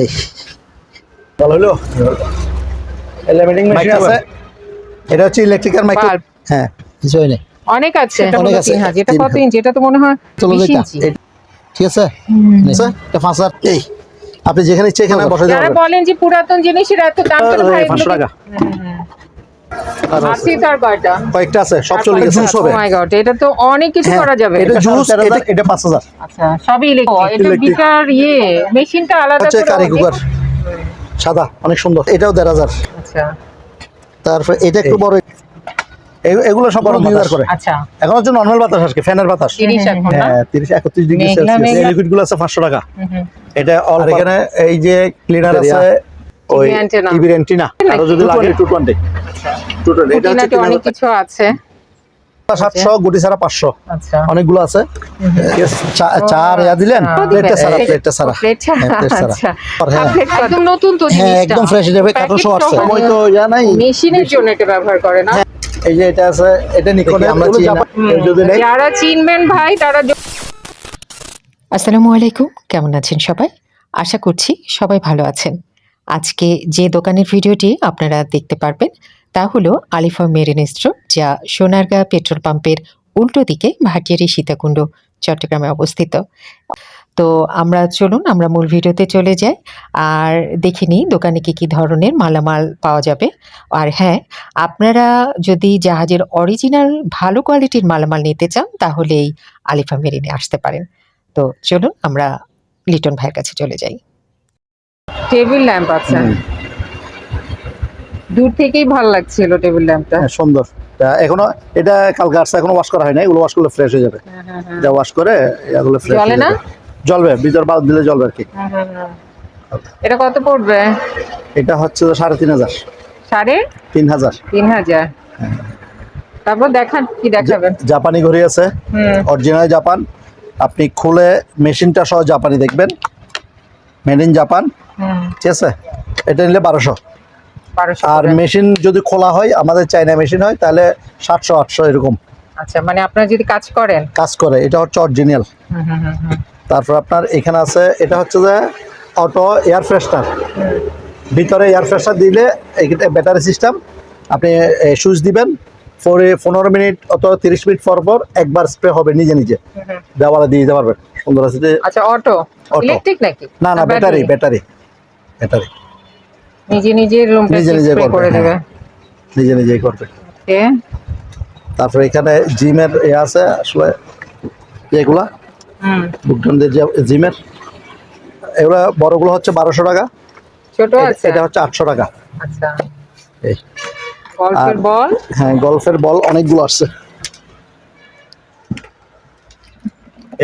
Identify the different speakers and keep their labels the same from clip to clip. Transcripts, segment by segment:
Speaker 1: এই
Speaker 2: ভালো হলো। লেমিটিং মেশিন আছে? এটা হচ্ছে ইলেকট্রিক্যাল মাইক্রো হ্যাঁ
Speaker 1: হয়
Speaker 3: অনেক আছে।
Speaker 1: সেটা অনেক আছে,
Speaker 3: তিন হাজার। এটা কত ইঞ্চি? এটা তো মনে হয়
Speaker 1: চলো দেখা। ঠিক আছে? এটা পাঁচ হাজার। এই আপনি যেখানে ইচ্ছে এখানে বসে যাবেন
Speaker 3: বলেন যে পুরাতন জিনিসের এত দাম কেন ভাই
Speaker 2: টাকা আর আছে।
Speaker 3: আশি তার কয়টা
Speaker 2: কয়েকটা আছে সব চলে গেছে জুস হবে
Speaker 3: মাই গড এটা তো অনেক কিছু
Speaker 2: হ্যাঁ,
Speaker 3: করা যাবে।
Speaker 2: এটা জুস এটা এটা পাঁচ হাজার।
Speaker 3: আচ্ছা সবই ইলেকট্রিক এটা
Speaker 2: electric।
Speaker 3: ইয়ে মেশিনটা আলাদা করে
Speaker 2: কারি কুকার সাদা অনেক সুন্দর। এটাও দেড় হাজার।
Speaker 3: আচ্ছা।
Speaker 1: তারপরে এটা একটু
Speaker 2: এই।
Speaker 1: বড়।
Speaker 2: এগুলো সব বড় করে।
Speaker 3: আচ্ছা।
Speaker 2: এখন হচ্ছে নর্মাল বাতাস আজকে ফ্যানের বাতাস।
Speaker 3: এখন
Speaker 2: হ্যাঁ তিরিশ একত্রিশ ডিগ্রি সেলসিয়াস। লিকুইডগুলো আছে পাঁচশো টাকা।
Speaker 3: হুম হুম।
Speaker 2: এটা অল এখানে এই যে ক্লিনার। আছে ওই। টিভির অ্যান্টিনা। আরও যদি লাগে টু টোয়েন্টি টু টোয়েন্টি এটা হচ্ছে
Speaker 3: অনেক কিছু আছে।
Speaker 2: সাতশো গুটি ছাড়া পাঁচশো।
Speaker 3: আচ্ছা।
Speaker 2: অনেকগুলো আছে। চার ইয়া দিলেন। প্লেটটা সারা প্লেটটা সারা
Speaker 3: প্লেট
Speaker 2: হ্যাঁ, হ্যাঁ।
Speaker 3: প্লেট একদম নতুন তো
Speaker 1: হ্যাঁ
Speaker 3: জিনিসটা।
Speaker 1: একদম ফ্রেশ এটা কার্টন সহ
Speaker 2: সময় তো ইয়া নাই।
Speaker 3: মেশিনের জন্য এটা ব্যবহার করে না?
Speaker 2: এই যে এটা আছে এটা নিকনে
Speaker 1: আমরা
Speaker 2: আমরা
Speaker 1: চিনি। না।
Speaker 2: যদি নেই
Speaker 3: যারা চিনবেন ভাই তারা
Speaker 4: আসসালামু আলাইকুম। কেমন আছেন সবাই? আশা করছি সবাই ভালো আছেন। আজকে যে দোকানের ভিডিওটি আপনারা দেখতে পারবেন, তা হলো আলিফা মেরিন স্টোর, যা সোনারগাঁ পেট্রোল পাম্পের উল্টো দিকে ভাটিয়ারি সীতাকুণ্ড, চট্টগ্রামে অবস্থিত। তো আমরা চলুন, আমরা মূল ভিডিওতে চলে যাই, আর দেখে নিই দোকানে কী কী ধরনের মালামাল পাওয়া যাবে। আর হ্যাঁ আপনারা যদি জাহাজের অরিজিনাল ভালো কোয়ালিটির মালামাল নিতে চান তাহলে এই আলিফা মেরিনে আসতে পারেন। তো চলুন, আমরা লিটন ভাইয়ের কাছে চলে যাই।
Speaker 3: টেবিল ল্যাম্প আছে। দূর থেকেই ভালো লাগছিল টেবিল ল্যাম্পটা।
Speaker 2: হ্যাঁ, সুন্দর। এখনও এটা কালকে আসছে এখনও ওয়াশ করা হয় না এগুলো ওয়াশ করলে ফ্রেশ হয়ে যাবে। এটা ওয়াশ করে এগুলো ফ্রেশ
Speaker 3: জ্বলে না?
Speaker 2: জ্বলবে ভিতর বাদ দিলে জ্বলবে আর কি।
Speaker 3: এটা কত পড়বে?
Speaker 2: এটা হচ্ছে সাড়ে তিন হাজার।
Speaker 3: সাড়ে?
Speaker 2: তিন হাজার।
Speaker 3: তিন হাজার। তারপর দেখান কি দেখাবেন?
Speaker 2: জাপানি ঘড়ি আছে।
Speaker 3: হুম।
Speaker 2: অরিজিনাল জাপান আপনি খুলে মেশিনটা সহ জাপানি দেখবেন। মেড ইন জাপান ঠিক আছে? এটা নিলে বারোশো। আর মেশিন যদি খোলা হয় আমাদের চাইনা মেশিন হয় তাহলে সাতশো আটশো এরকম।
Speaker 3: আচ্ছা মানে আপনারা যদি কাজ করেন?
Speaker 2: কাজ করে এটা হচ্ছে অরিজিনাল তারপর আপনার এখানে আছে এটা হচ্ছে যে অটো এয়ার ফ্রেশনার ভিতরে এয়ার ফ্রেশনার দিলে এটা ব্যাটারি সিস্টেম আপনি সুইচ দিবেন পরে পনেরো মিনিট অথবা তিরিশ মিনিট পর পর একবার স্প্রে হবে নিজে নিজে। দেওয়ালে দিয়ে দিতে পারবেন। সুন্দর আছে
Speaker 3: আচ্ছা অটো। ইলেকট্রিক নাকি?
Speaker 2: না না ব্যাটারি ব্যাটারি ব্যাটারি
Speaker 3: নিজে নিজে রুমটা
Speaker 2: নিজে নিজে
Speaker 3: স্প্রে করে দেবে।
Speaker 2: হ্যাঁ। নিজে নিজেই করবে।
Speaker 3: ওকে।
Speaker 2: তারপরে এখানে জিমের এ আছে আসলে এগুলা।
Speaker 3: হুম।
Speaker 2: বুকডনদের জিমের এগুলা বড়গুলো হচ্ছে বারোশো টাকা।
Speaker 3: ছোট আছে?
Speaker 2: এটা হচ্ছে আটশো টাকা।
Speaker 3: আচ্ছা।
Speaker 2: এই।
Speaker 3: গল্পের
Speaker 2: আর-
Speaker 3: বল?
Speaker 2: হ্যাঁ গল্ফের বল অনেকগুলো আসছে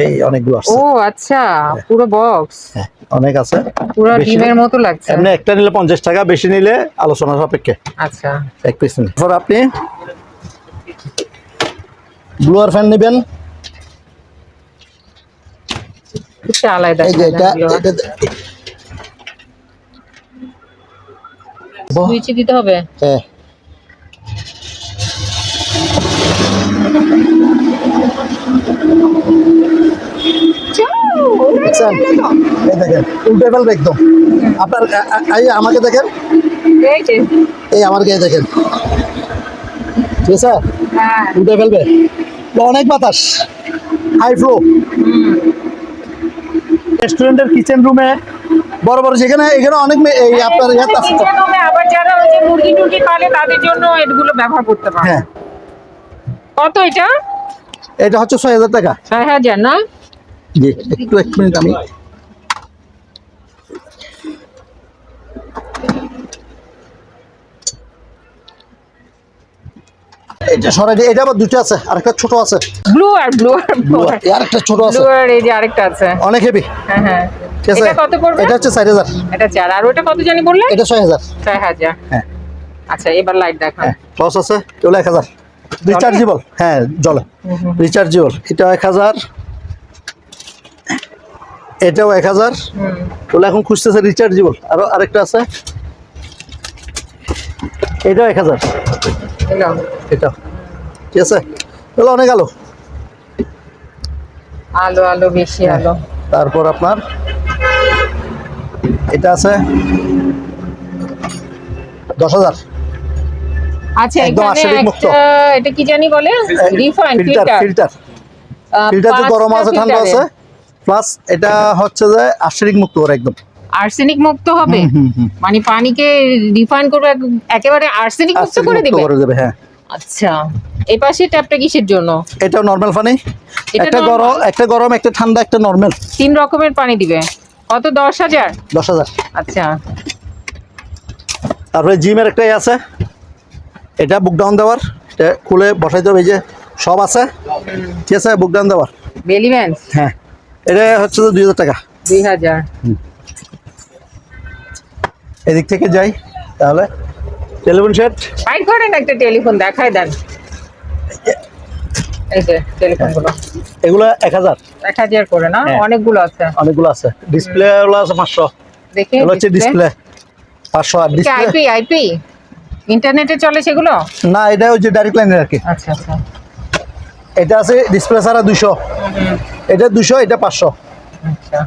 Speaker 2: এই অনেকগুলো
Speaker 3: ও আচ্ছা পুরো বক্স
Speaker 2: হ্যাঁ অনেক আছে।
Speaker 3: পুরো ডিমের মতো লাগছে।
Speaker 2: এমনি একটা নিলে পঞ্চাশ টাকা বেশি নিলে আলোচনা সাপেক্ষে।
Speaker 3: আচ্ছা।
Speaker 2: এক পিস নিলে তারপর আপনি ব্লুয়ার ফ্যান নেবেন।
Speaker 3: কিছু আলাদা
Speaker 1: এই যে এটা এটা
Speaker 3: সুইচ দিতে হবে?
Speaker 1: হ্যাঁ।
Speaker 2: এই দেখেন উল্টে ফেলবে একদম। আপনার আ- আ- এই আমাকে দেখেন?
Speaker 3: এই
Speaker 1: আমার গায়ে দেখেন। ঠিক আছে?
Speaker 3: হ্যাঁ।
Speaker 2: উল্টে ফেলবে। অনেক বাতাস। হাই ফ্লো রেস্টুরেন্টের কিচেন রুমে বড় বড় যেখানে এখানে অনেক এই আপনার ইয়াত আছে তো।
Speaker 3: Kitchen room এ আবার যারা ওই যে মুরগি টুরগি পালে তাদের জন্য এগুলো ব্যবহার করতে পারে।
Speaker 2: হ্যাঁ।
Speaker 3: কত এটা?
Speaker 2: এটা হচ্ছে ছয় হাজার টাকা।
Speaker 3: ছয় হাজার না?
Speaker 2: জি একটু এক মিনিট আমি। এটা সরাই এটা আবার দুটো আছে আরেকটা ছোট আছে।
Speaker 3: ব্লু আর ব্লু আর ব্লু
Speaker 2: Blue আর- আর একটা ছোট আছে।
Speaker 3: ব্লু আর এই যে আরেকটা আছে।
Speaker 2: অনেক হেভি
Speaker 3: হ্যাঁ হ্যাঁ। এটা কত পড়বে?
Speaker 2: এটা হচ্ছে চার হাজার।
Speaker 3: এটা চার আর ওটা কত জানি বললে?
Speaker 2: এটা ছয় হাজার।
Speaker 3: ছয়
Speaker 2: হ্যাঁ।
Speaker 3: আচ্ছা এবার লাইট দেখান
Speaker 2: প্লাস আছে এগুলো এক হাজার। রিচার্জেবল হ্যাঁ জলে। রিচার্জেবল এটা এক হাজার। এটাও এক হাজার। ওগুলো এখন খুঁজতেছে রিচার্জেবল আরও আরেকটা আছে। এটাও এক হাজার। এটা। ঠিক আছে? এগুলো অনেক আলো।
Speaker 3: আলো আলো বেশি আলো।
Speaker 2: তারপর আপনার এটা আছে দশ হাজার।
Speaker 3: আচ্ছা এখানে একটা এটা কি জানি বলে? Refine
Speaker 2: filter
Speaker 3: filter.
Speaker 2: ফিল্টার। যে গরম আছে ঠান্ডা আছে প্লাস এটা হচ্ছে যে আর্সেনিক মুক্ত ওর একদম।
Speaker 3: আর্সেনিক মুক্ত হবে। মানে পানিকে রিফাইন করে এক- একেবারে আর্সেনিক মুক্ত করে দিবে?
Speaker 2: করে দেবে হ্যাঁ।
Speaker 3: আচ্ছা। এই পাশে ট্যাপটা কিসের জন্য?
Speaker 2: এটাও নর্মাল পানি
Speaker 3: এটা
Speaker 2: একটা গরম একটা গরম একটা ঠান্ডা একটা নর্মাল
Speaker 3: তিন রকমের পানি দিবে। কত? দশ হাজার?
Speaker 2: দশ হাজার।
Speaker 3: আচ্ছা।
Speaker 2: তারপরে জিমের একটাই আছে। এটা বুক ডাউন দেওয়ার এটা খুলে বসাইতে হবে এই যে সব আছে। ঠিক আছে বুক ডাউন দেওয়ার।
Speaker 3: বেলি ব্যান্স
Speaker 2: হ্যাঁ। এটা হচ্ছে যে দুই হাজার টাকা।
Speaker 3: দুই হাজার।
Speaker 2: এদিক থেকে যাই তাহলে। টেলিফোন সেট
Speaker 3: বাইর করেন একটা টেলিফোন দেখাই দেন। এই যে টেলিফোনগুলো
Speaker 2: এগুলো এক হাজার।
Speaker 3: এক হাজার করে না?
Speaker 2: হ্যাঁ।
Speaker 3: অনেকগুলো আছে।
Speaker 2: অনেকগুলো আছে। ডিসপ্লে গুলো আছে পাঁচশো।
Speaker 3: দেখি
Speaker 2: এগুলো হচ্ছে ডিসপ্লে পাঁচশো আর ডিসপ্লে
Speaker 3: আইপি আইপি ইন্টারনেটে চলে সেগুলো?
Speaker 2: না এটা হচ্ছে ডাইরেক্ট লাইনের আর কি।
Speaker 3: আচ্ছা আচ্ছা।
Speaker 2: এটা আছে ডিসপ্লে ছাড়া দুশো এটা দুশো এটা পাঁচশো।
Speaker 3: আচ্ছা।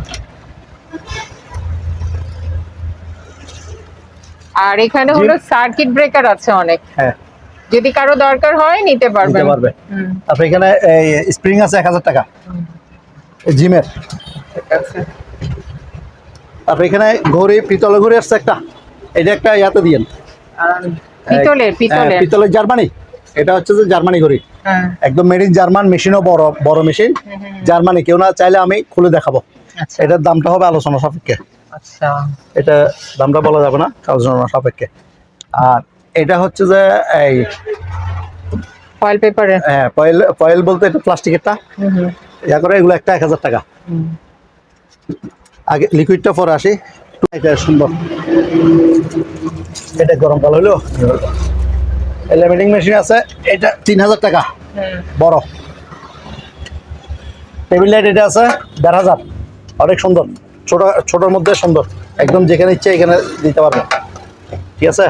Speaker 3: আর এখানে হলো সার্কিট ব্রেকার আছে অনেক।
Speaker 2: হ্যাঁ।
Speaker 3: যদি কারও দরকার হয় নিতে পারবেন।
Speaker 2: নিতে পারবে। তারপরে এখানে এই স্প্রিং আছে এক হাজার টাকা। জিমের। তারপরে এখানে ঘড়ি পিতলের ঘড়ি আসছে একটা। এটা একটা ইয়াতে দিয়েন।
Speaker 3: পিতলের
Speaker 2: হ্যাঁ,
Speaker 3: পিতলের।
Speaker 2: পিতলের জার্মানি। এটা হচ্ছে যে জার্মানি ঘড়ি।
Speaker 3: হ্যাঁ।
Speaker 2: একদম মেড ইন জার্মান মেশিনও বড় বড় মেশিন জার্মানি কেউ না চাইলে আমি খুলে দেখাবো।
Speaker 3: আচ্ছা।
Speaker 2: এটার দামটা হবে আলোচনা সাপেক্ষে।
Speaker 3: আচ্ছা।
Speaker 2: এটা দামটা বলা যাবে না আলোচনা সাপেক্ষে। আর এটা হচ্ছে যে এই
Speaker 3: ফয়েল পেপারের
Speaker 2: হ্যাঁ পয়েল পয়েল বলতে এটা প্লাস্টিকেরটা ইয়া করে এগুলো একটা এক হাজার টাকা। আগে লিকুইডটা পরে আসি। এটা সুন্দর। এটা গরমকাল হইল লেমিটিং মেশিন আছে, এটা তিন হাজার টাকা। বড়। টেবিল লাইট এটা আছে, দেড় হাজার। অনেক সুন্দর। ছোট, ছোটোর মধ্যে সুন্দর। একদম যেখানে ইচ্ছে এখানে দিতে পারবে। ঠিক আছে?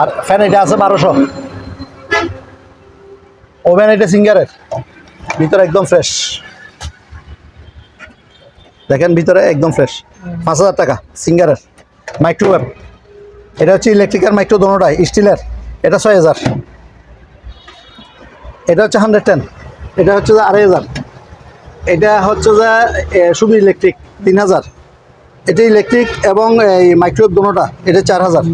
Speaker 2: আর ফ্যান এটা আছে বারোশো। ওভেন এটা সিঙ্গারের। ভিতরে একদম ফ্রেশ। দেখেন ভিতরে একদম ফ্রেশ। পাঁচ হাজার টাকা, সিঙ্গারের। মাইক্রোওয়েভ। এটা হচ্ছে ইলেকট্রিক্যাল মাইক্রো দোনোটাই স্টিলের এটা ছয় হাজার। এটা হচ্ছে হান্ড্রেড টেন এটা হচ্ছে যে আড়াই হাজার। এটা হচ্ছে যে শুধু ইলেকট্রিক তিন হাজার। এটা ইলেকট্রিক এবং এই মাইক্রোওয়েভ দোনোটা এটা চার হাজার।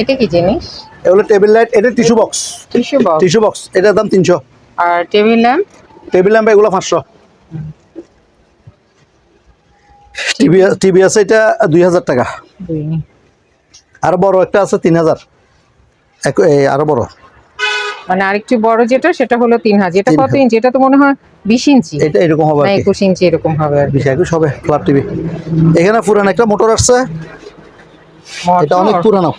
Speaker 3: এটা কি জিনিস?
Speaker 2: এগুলো টেবিল লাইট এটা tissue box
Speaker 3: tissue box
Speaker 2: tissue box এটার দাম তিনশো।
Speaker 3: আর টেবিল ল্যাম্প
Speaker 2: টেবিল ল্যাম্প এগুলো পাঁচশো। টিভি টিভি আছে এটা দুই হাজার টাকা। আর বড় একটা আছে তিন হাজার। আরও বড়।
Speaker 3: মানে আরেকটু বড় যেটা সেটা হলো তিন হাজার। এটা কত ইঞ্চি? এটা তো মনে হয় বিশ ইঞ্চি।
Speaker 2: এটা এরকম হবে
Speaker 3: একুশ ইঞ্চি এরকম হবে
Speaker 2: বিশ একুশ হবে ক্লাব টিভি এখানে পুরান একটা মোটর আসছে। এটা অনেক পুরানো।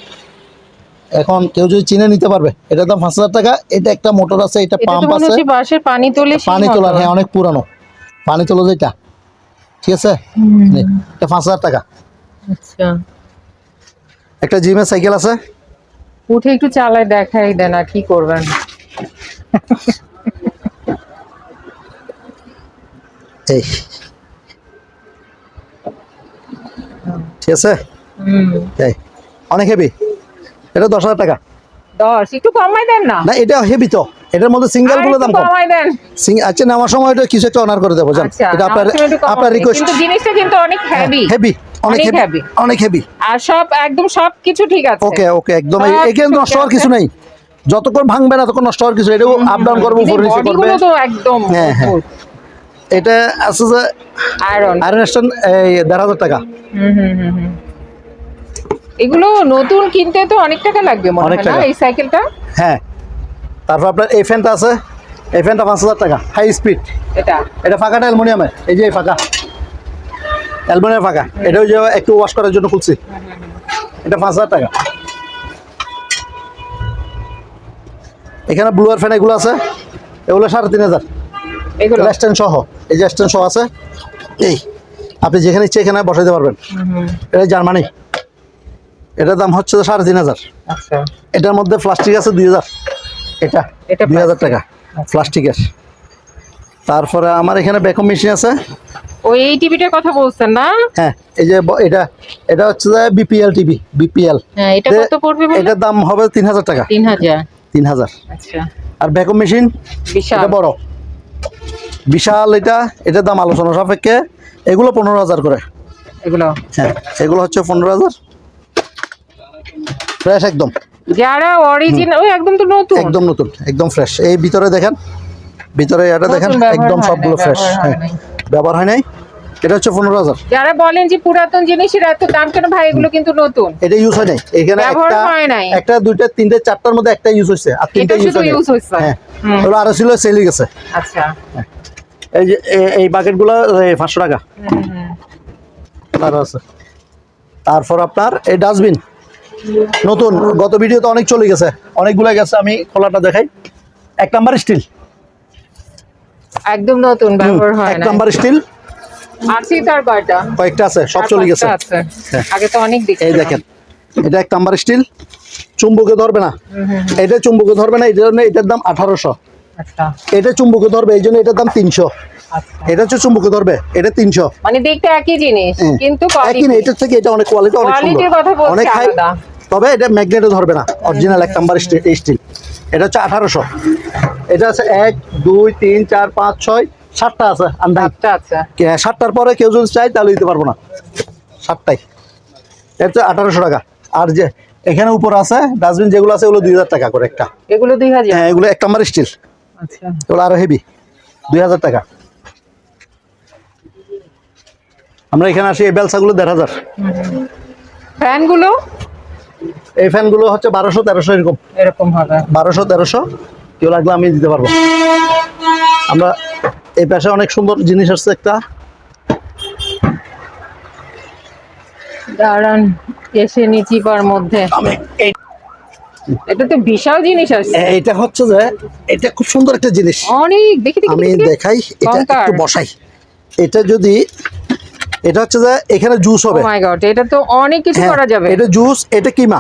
Speaker 2: এখন কেউ যদি চিনে নিতে পারবে এটার দাম পাঁচ হাজার টাকা। এটা একটা মোটর আছে এটা পাম্প আছে।
Speaker 3: বাঁশের পানি তোলে
Speaker 2: পানি তোলার। হ্যাঁ অনেক পুরানো। পানি তোলা যেটা। ঠিক আছে? এটা পাঁচ হাজার টাকা।
Speaker 3: আচ্ছা।
Speaker 2: একটা জিমের সাইকেল আছে?
Speaker 3: উঠে একটু চালায় দেখাই দেন আর কি করবেন।
Speaker 2: এই। ঠিক আছে?
Speaker 3: হুম।
Speaker 2: এই। অনেক হেভি এটা দশ হাজার টাকা।
Speaker 3: দশ? একটু কমাই দেন না?
Speaker 2: না এটা হেভি তো। এটার মধ্যে
Speaker 3: সিঙ্গেলগুলো
Speaker 2: দাম কম।
Speaker 3: কমাই দেন।
Speaker 2: আচ্ছা নেওয়ার সময় এটা কিছু একটা অনার করে দেবো জান।
Speaker 3: আচ্ছা
Speaker 2: এটা আপনার আপনার রিকোয়েস্ট
Speaker 3: কিন্তু জিনিসটা কিন্তু অনেক হেভি
Speaker 2: হেভি অনেক হেভি অনেক হেভি
Speaker 3: আর সব একদম সব কিছু ঠিক আছে।
Speaker 2: ওকে ওকে একদম। এখানে নষ্ট হওয়ার কিছু। নেই। যতক্ষণ ভাঙবে না ততক্ষণ নষ্ট হওয়ার কিছু এটাও আপ ডাউন করব উপরে নিচে করবে।
Speaker 3: তো একদম
Speaker 2: হ্যাঁ, হ্যাঁ। এটা আছে যে
Speaker 3: আয়রন
Speaker 2: আয়রন স্ট্যান্ড এই দেড় হাজার টাকা।
Speaker 3: হুম হুম হুম। এগুলো নতুন কিনতে তো অনেক টাকা লাগবে মনে হয় না। এই সাইকেলটা
Speaker 2: হ্যাঁ। তারপর আপনার এই ফ্যানটা আছে। এই ফ্যানটা পাঁচ হাজার টাকা। হাই স্পিড
Speaker 3: এটা।
Speaker 2: এটা ফাঁকাটা অ্যালমোনিয়ামের এই যে ফাঁকা। অ্যালমোনিয়াম ফাঁকা। এটা ওই যে একটু ওয়াশ করার জন্য খুলছি। এটা পাঁচ হাজার টাকা। এখানে ব্লুয়ার ফ্যান এগুলো আছে। এগুলো সাড়ে তিন হাজার। স্ট্যান্ড সহ। এই যে স্ট্যান্ড সহ আছে। এই আপনি যেখানে ইচ্ছে এখানে বসাইতে পারবেন। এটা জার্মানি। এটার দাম হচ্ছে সাড়ে তিন হাজার।
Speaker 3: আচ্ছা।
Speaker 2: এটার মধ্যে প্লাস্টিক আছে দুই হাজার। এটা
Speaker 3: এটা
Speaker 2: দুই হাজার টাকা। প্লাস্টিকের তারপরে আমার এখানে ব্যাকম মেশিন আছে।
Speaker 3: ওই এই টিভিটার কথা বলছেন না?
Speaker 2: হ্যাঁ এই যে এটা এটা হচ্ছে যে বিপিএল টিভি বিপিএল
Speaker 3: হ্যাঁ এটা কত পড়বে
Speaker 2: এটার দাম হবে তিন হাজার টাকা।
Speaker 3: তিন হাজার
Speaker 2: তিন হাজার
Speaker 3: আচ্ছা।
Speaker 2: আর ভ্যাকুম মেশিন
Speaker 3: বিশাল।
Speaker 2: এটা বড়। বিশাল এটা এটার দাম আলোচনা সাপেক্ষে এগুলো পনেরো হাজার করে।
Speaker 3: এগুলো?
Speaker 2: হ্যাঁ এগুলো হচ্ছে পনেরো হাজার। ফ্রেশ একদম।
Speaker 3: যারা অরিজিনাল একদম তো নতুন?
Speaker 2: একদম নতুন একদম ফ্রেশ। এই ভিতরে দেখেন ভিতরে এটা দেখেন একদম সবগুলো ফ্রেশ হ্যাঁ। ব্যবহার হয় নাই? এটা হচ্ছে পনেরো হাজার।
Speaker 3: যারা বলেন যে পুরাতন জিনিসের এত দাম কেন ভাই? এগুলো কিন্তু নতুন।
Speaker 2: এটা ইউজ হয় নাই। এখানে একটা একটা দুইটা তিনটে চারটার মধ্যে একটা ইউজ হয়েছে আর তিনটা ইউজ হয়
Speaker 3: হয়েছে
Speaker 2: হ্যাঁ। ওগুলো আরও ছিল সেল গেছে।
Speaker 3: আচ্ছা।
Speaker 2: এই যে এই বাকেটগুলো পাঁচশো টাকা। আরও আছে। তারপর আপনার এই ডাস্টবিন নতুন। গত ভিডিওতে অনেক চলে গেছে। অনেকগুলো গেছে আমি খোলাটা দেখাই। এক নাম্বার স্টিল
Speaker 3: একদম নতুন ব্যবহার হয়
Speaker 2: এক
Speaker 3: না
Speaker 2: নাম্বার স্টিল।
Speaker 3: আরসি তার কয়টা
Speaker 2: কয়েকটা আছে সব চলে গেছে।
Speaker 3: আছে।
Speaker 2: হ্যাঁ।
Speaker 3: আগে তো অনেক দেখছি
Speaker 2: এই দেখেন এটা এক নাম্বার স্টিল চুম্বকে ধরবে না। এটা চুম্বকে ধরবে না এই জন্য এটার দাম আঠারোশো।
Speaker 3: আচ্ছা।
Speaker 2: এটা চুম্বকে ধরবে এই জন্য এটার দাম তিনশো।
Speaker 3: আচ্ছা।
Speaker 2: এটা হচ্ছে চুম্বকে ধরবে এটা তিনশো।
Speaker 3: মানে দেখতে একই জিনিস কিন্তু
Speaker 2: একই না এটার থেকে এটা অনেক কোয়ালিটি অনেক
Speaker 3: কথা বলছি
Speaker 2: অনেক হাই
Speaker 3: আলাদা।
Speaker 2: তবে এটা ম্যাগনেটে ধরবে না অরিজিনাল এক নাম্বার স্টিল। এটা হচ্ছে আঠারোশো। এটা আছে এক দুই তিন চার পাঁচ ছয় সাতটা আছে
Speaker 3: আচ্ছা
Speaker 2: সাতটার পরে কেউ যদি চাই তাহলে দিতে পারব না। সাতটাই। এটা আঠারোশো টাকা। আর যে এখানে উপর আছে ডাস্টবিন যেগুলো আছে ওগুলো দুই হাজার টাকা করে একটা।
Speaker 3: এগুলো দুই হাজার?
Speaker 2: হ্যাঁ এগুলো এক নাম্বার স্টিল
Speaker 3: আচ্ছা।
Speaker 2: এগুলো আরও হেভি দুই হাজার টাকা। আমরা এখানে আসি এই বেলসাগুলো দেড় হাজার।
Speaker 3: ফ্যানগুলো
Speaker 2: এই ফ্যানগুলো হচ্ছে বারোশো তেরোশো এরকম।
Speaker 3: এরকম হবে।
Speaker 2: বারোশো তেরোশো কেউ লাগলে আমি দিতে পারব। আমরা এই পাশে অনেক সুন্দর জিনিস আসছে একটা।
Speaker 3: দাঁড়ান এসে নিচিপার মধ্যে। এটা তো বিশাল জিনিস আছে
Speaker 2: এ- এইটা হচ্ছে যে এটা খুব সুন্দর একটা জিনিস।
Speaker 3: অনেক দেখি
Speaker 2: আমি
Speaker 3: দেখি, দেখি।
Speaker 2: দেখাই এটা একটু বসাই। এটা যদি এটা হচ্ছে যে এখানে জুস হবে।
Speaker 3: মাই গড এটা তো অনেক কিছু
Speaker 2: হ্যাঁ,
Speaker 3: করা যাবে।
Speaker 2: এটা জুস এটা কিমা।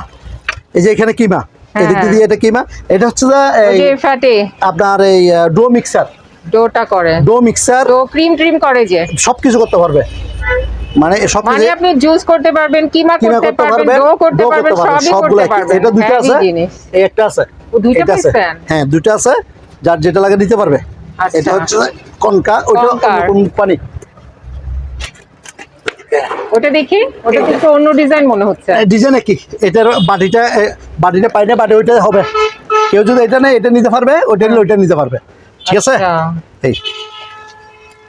Speaker 2: এই যে এখানে কিমা।
Speaker 3: হ্যাঁ,
Speaker 2: এদিক
Speaker 3: হ্যাঁ।
Speaker 2: দিয়ে এটা কিমা। এটা হচ্ছে যে এই
Speaker 3: যে ফ্যাটে
Speaker 2: আপনার এই ডো মিক্সার
Speaker 3: ডোটা করে।
Speaker 2: ডো মিক্সার
Speaker 3: তো ক্রিম ট্রিম করে যে।
Speaker 2: সবকিছু করতে পারবে। মানে সব
Speaker 3: মানে আপনি জুস করতে পারবেন কিমা করতে পারবেন ডো করতে পারবেন সবই করতে পারবেন।
Speaker 2: এটা দুটো আছে? এই একটা আছে।
Speaker 3: ও, দুইটা
Speaker 2: আছে। হ্যাঁ দুটো আছে। যার যেটা লাগে দিতে পারবে।
Speaker 3: আচ্ছা।
Speaker 2: এটা হচ্ছে কনকা
Speaker 3: ওটা।
Speaker 2: কোম্পানি
Speaker 3: ওটা দেখি ওটা একটু অন্য ডিজাইন মনে হচ্ছে।
Speaker 2: ডিজাইন কি এটার বাটিটা বাটিটা বাটি ওইটা হবে। কেউ যদি এটা নেই এটা নিতে পারবে ওইটা নিলে ওইটা নিতে পারবে। ঠিক আছে?
Speaker 3: আচ্ছা।
Speaker 2: এই।